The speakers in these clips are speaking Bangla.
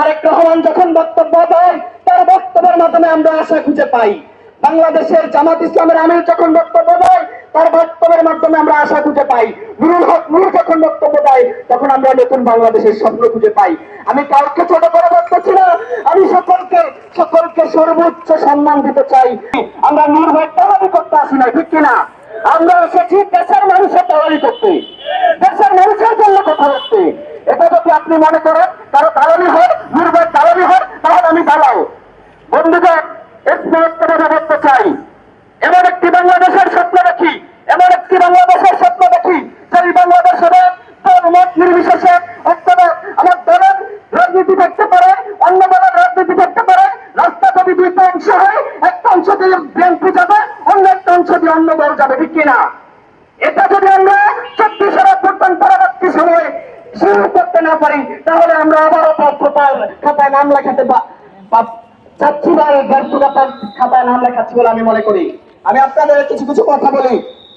তারেক রহমান যখন বক্তব্য দেয়, তার বক্তব্যের মাধ্যমে আমরা আশা খুঁজে পাই। বাংলাদেশের জামাত ইসলামের আমির যখন বক্তব্য দেয়, তার বক্তব্যের মাধ্যমে আমরা আশা খুঁজে পাই। নুরুল হক নূর যখন বক্তব্য দেয়, তখন আমরা নতুন বাংলাদেশের স্বপ্ন খুঁজে পাই। আমি কাউকে ছোট করে বলতেছি না, আমি সকলকে সকলকে সর্বোচ্চ সম্মান দিতে চাই। আমরা নূর ভাই তালাবি করতে আসি না, ঠিক কিনা? আমরা এসেছি দেশের মানুষের তালাবি করতে। দেশের মানুষের জন্য কথা বলতে। এটা যদি আপনি মনে করেন, কারও দালালি হয় নূর ভাই দালালি হয় তাহলে আমি দালাও বন্ধুগণ স্পষ্টভাবে বলতে চাই এমন একটি বাংলাদেশের স্বপ্ন দেখি এমন একটি বাংলাদেশের স্বপ্ন দেখি সেই বাংলাদেশ হবে তোর মত নির্বিশেষে অথবা আমার দলের রাজনীতি থাকতে পারে অন্য দলের রাজনীতি থাকতে পারে রাস্তা যদি দুইটা অংশ হয় একটা অংশ দিয়ে বিএনপি যাবে অন্য একটা অংশ দিয়ে অন্য দল যাবে, ঠিক কিনা? এটা যদি আমরা চব্বিশের অভ্যর্থন পরবর্তী সময়ে শুরু করতে না পারি, তাহলে আমরা আবারও খাতায় নাম লেখাতে চাচ্ছি বা এই ব্যর্থতার খাতায় নাম লেখাচ্ছি বলে আমি মনে করি। আমি আপনাদের কিছু কিছু কথা বলি।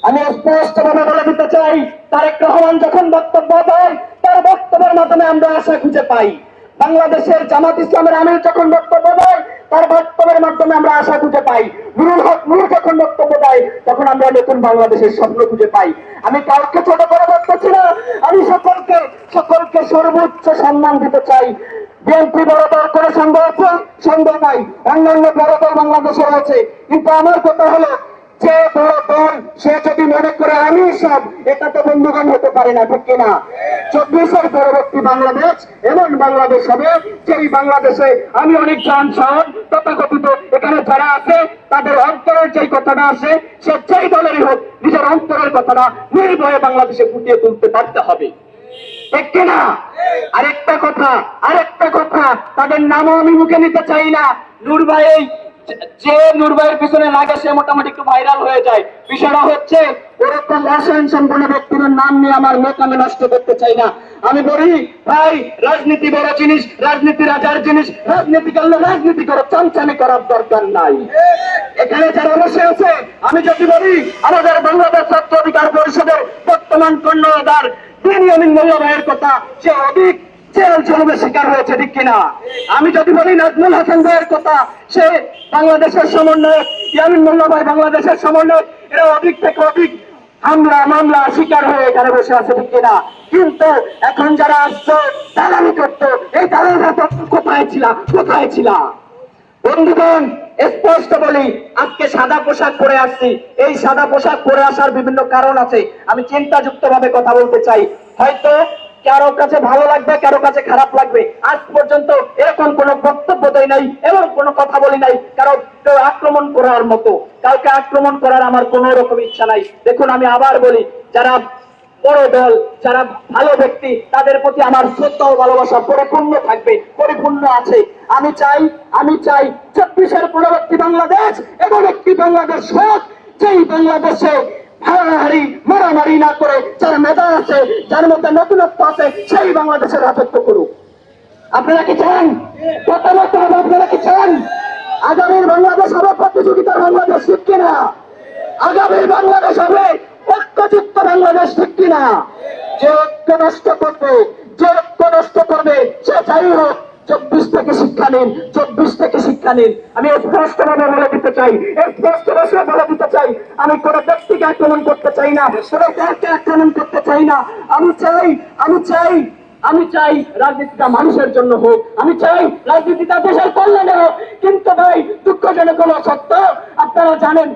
আমি স্পষ্ট ভাবে বলে দিতে চাই, তারেক রহমান যখন বক্তব্য দেয়, তার বক্তব্যের মাধ্যমে আমরা আশা খুঁজে পাই। বাংলাদেশের জামাত ইসলামের আমির যখন বক্তব্য দেয় তার বক্তব্যের মাধ্যমে আমরা আশা খুঁজে পাই। নুরুল হক নূর যখন বক্তব্য দেয়, তখন আমরা নতুন বাংলাদেশের স্বপ্ন খুঁজে পাই। আমি কাউকে ছোট করে বলতেছি না। আমি সকলকে সকলকে সর্বোচ্চ সম্মান দিতে চাই। বিএনপি বড় দল করে সন্দেহ আছে সন্দেহ নাই। অন্যান্য বড় দল বাংলাদেশে রয়েছে। কিন্তু আমার কথা হলো যে বড় দল সে যদি মনে করে আমি সব, এটা তো বন্ধুগণ হতে পারে না, ঠিক কিনা? চব্বিশের পরবর্তী বাংলাদেশ, এমন বাংলাদেশ হবে যেই বাংলাদেশে আমি অনেক যান শহর তথাকথিত এখানে যারা আছে, তাদের অন্তরের যেই কথাটা আছে, সে যেই দলেরই হোক, নিজের অন্তরের কথাটা নির্ভয়ে বাংলাদেশে ফুটিয়ে তুলতে পারতে হবে। ঠিক কিনা? আরেকটা কথা আরেকটা কথা, তাদের নামও আমি মুখে নিতে চাই না। নূর ভাই এই যে নূর ভাইয়ের পিছনে লাগে সে মোটামুটি একটু ভাইরাল হয়ে যায়। বিষয়টা হচ্ছে ওরকম রসায়ন সম্পন্ন ব্যক্তির নাম নিয়ে আমার মুখ আমি নষ্ট করতে চাই না। আমি বলি, ভাই, রাজনীতি বড় জিনিস রাজনীতি রাজার জিনিস, রাজনীতি করলে রাজনীতি করো, চামচামি করার দরকার নাই। এখানে যারা বসে আছে, আমি যদি বলি, আমাদের বাংলাদেশ ছাত্র অধিকার পরিষদের বর্তমান কর্ণধার বেনিয়ামিন মোল্লা ভাইয়ের কথা, সে অধিক জেল জলমে শিকার হয়েছে, ঠিক কিনা? আমি যদি বলি নাজমুল হাসান ভাইয়ের কথা, সে বাংলাদেশের সমন্বয়ক, ইয়ামিন মোল্লা ভাই বাংলাদেশের সমন্বয়ক, এরা অধিক থেকে অধিক হামলা, মামলা, শিকার হয়ে এখানে বসে আছে, ঠিক কিনা? কিন্তু এখন যারা দালালি করতো। এই দালালরা কোথায় ছিল? কোথায় ছিল? বন্ধুগণ, স্পষ্ট বলি, আজকে সাদা পোশাক পরে আসছি। এই সাদা পোশাক পরে আসার বিভিন্ন কারণ আছে। আমি চিন্তাযুক্ত ভাবে কথা বলতে চাই। হয়তো কারও কাছে ভালো লাগবে, কারও কাছে খারাপ লাগবে। আজ পর্যন্ত এরকম কোন বক্তব্য দেয় নাই, এমন কোনো কথা বলি নাই কারও কেউ আক্রমণ করার মতো। কাউকে আক্রমণ করার আমার কোনো রকম ইচ্ছা নাই। দেখুন, আমি আবার বলি, যারা বড় দল, যারা ভালো ব্যক্তি, তাদের প্রতি আমার শ্রদ্ধা ও ভালোবাসা পরিপূর্ণ থাকবে, পরিপূর্ণ আছে। আমি চাই আমি চাই চব্বিশের পরবর্তী বাংলাদেশ, এমন একটি বাংলাদেশ হোক, যেই বাংলাদেশে হারাহারি মারামারি না করে যার মেধা আছে, যার মধ্যে নতুনত্ব আছে, সেই বাংলাদেশের রাজত্ব করুক। আপনারা কি চান? বলতে হবে আপনারা কি চান? আগামীর বাংলাদেশ হবে প্রতিযোগিতার বাংলাদেশ, ঠিক কিনা? আগামীর বাংলাদেশ হবে ঐক্যযুক্ত বাংলাদেশ, ঠিক কিনা? যে ঐক্য নষ্ট করবে, যে ঐক্য নষ্ট করবে, সে যাই হোক চব্বিশ থেকে শিক্ষা নিন, চব্বিশ থেকে শিক্ষা নিন। আমি স্পষ্ট ভাবে বলে দিতে চাই স্পষ্ট বলে দিতে চাই, আমি কোন ব্যক্তিকে আক্রমণ করতে চাই না, কোন দলকে আক্রমণ করতে চাই না। আমি চাই আমি চাই আমি চাই রাজনীতিটা মানুষের জন্য হোক, আমি চাই রাজনীতিটা দেশের কল্যাণে হোক। কিন্তু ভাই, দুঃখজনক হলো সত্য, আপনারা জানেন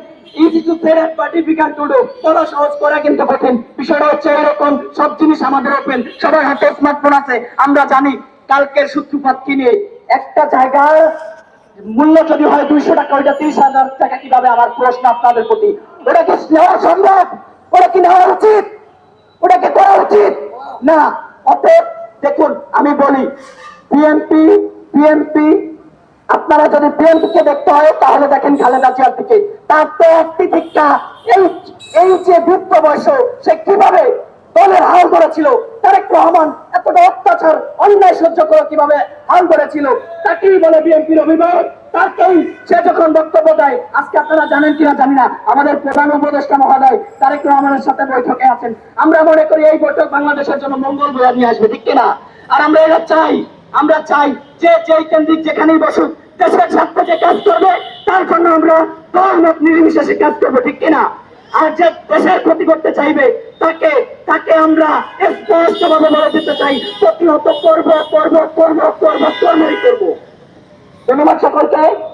আমরা জানি কালকের সূত্রপাত কিনে একটা জায়গার মূল্য যদি হয় দুইশো টাকা, ওইটা তিরিশ হাজার টাকা কীভাবে? আমার প্রশ্ন আপনাদের প্রতি। ওটা কি নেওয়া সম্ভব? ওটা কি নেওয়া উচিত? ওটাকে করা উচিত? না। অতএব দেখুন, আমি বলি বিএনপি বিএনপি আপনারা যদি বিএনপি কে দেখতে হয়, তাহলে দেখেন খালেদা জিয়ার দিকে। তার তো একটি দীক্ষা এই এই যে বৃদ্ধ বয়স সে কীভাবে দলের হাল ছিল তারেক রহমান এতটা অত্যাচার, অন্যায় সহ্য করে কীভাবে হাল ছিল তাকেই বলে বিএনপির অভিভাবক। তাকেই সে যখন বক্তব্য দেয়, আজকে আপনারা জানেন কিনা জানি না, আমাদের প্রধান উপদেষ্টা মহোদয় তারেক রহমানের সাথে বৈঠকে আছেন। আমরা মনে করি এই বৈঠক বাংলাদেশের জন্য মঙ্গল বয়ে নিয়ে আসবে, ঠিক কিনা? আর আমরা এটা চাই, আমরা চাই যে যেই কেন্দ্রিক যেখানেই বসুক, দেশের স্বার্থে যে কাজ করবে, তার জন্য আমরা দল নির্বিশেষে কাজ করব, ঠিক কিনা? আর যে দেশের ক্ষতি করতে চাইবে, তাকে আমরা স্পষ্টভাবে বলে দিতে চাই প্রতিহত করব করব করব করব কর্মই করব। ধন্যবাদ সকলকে।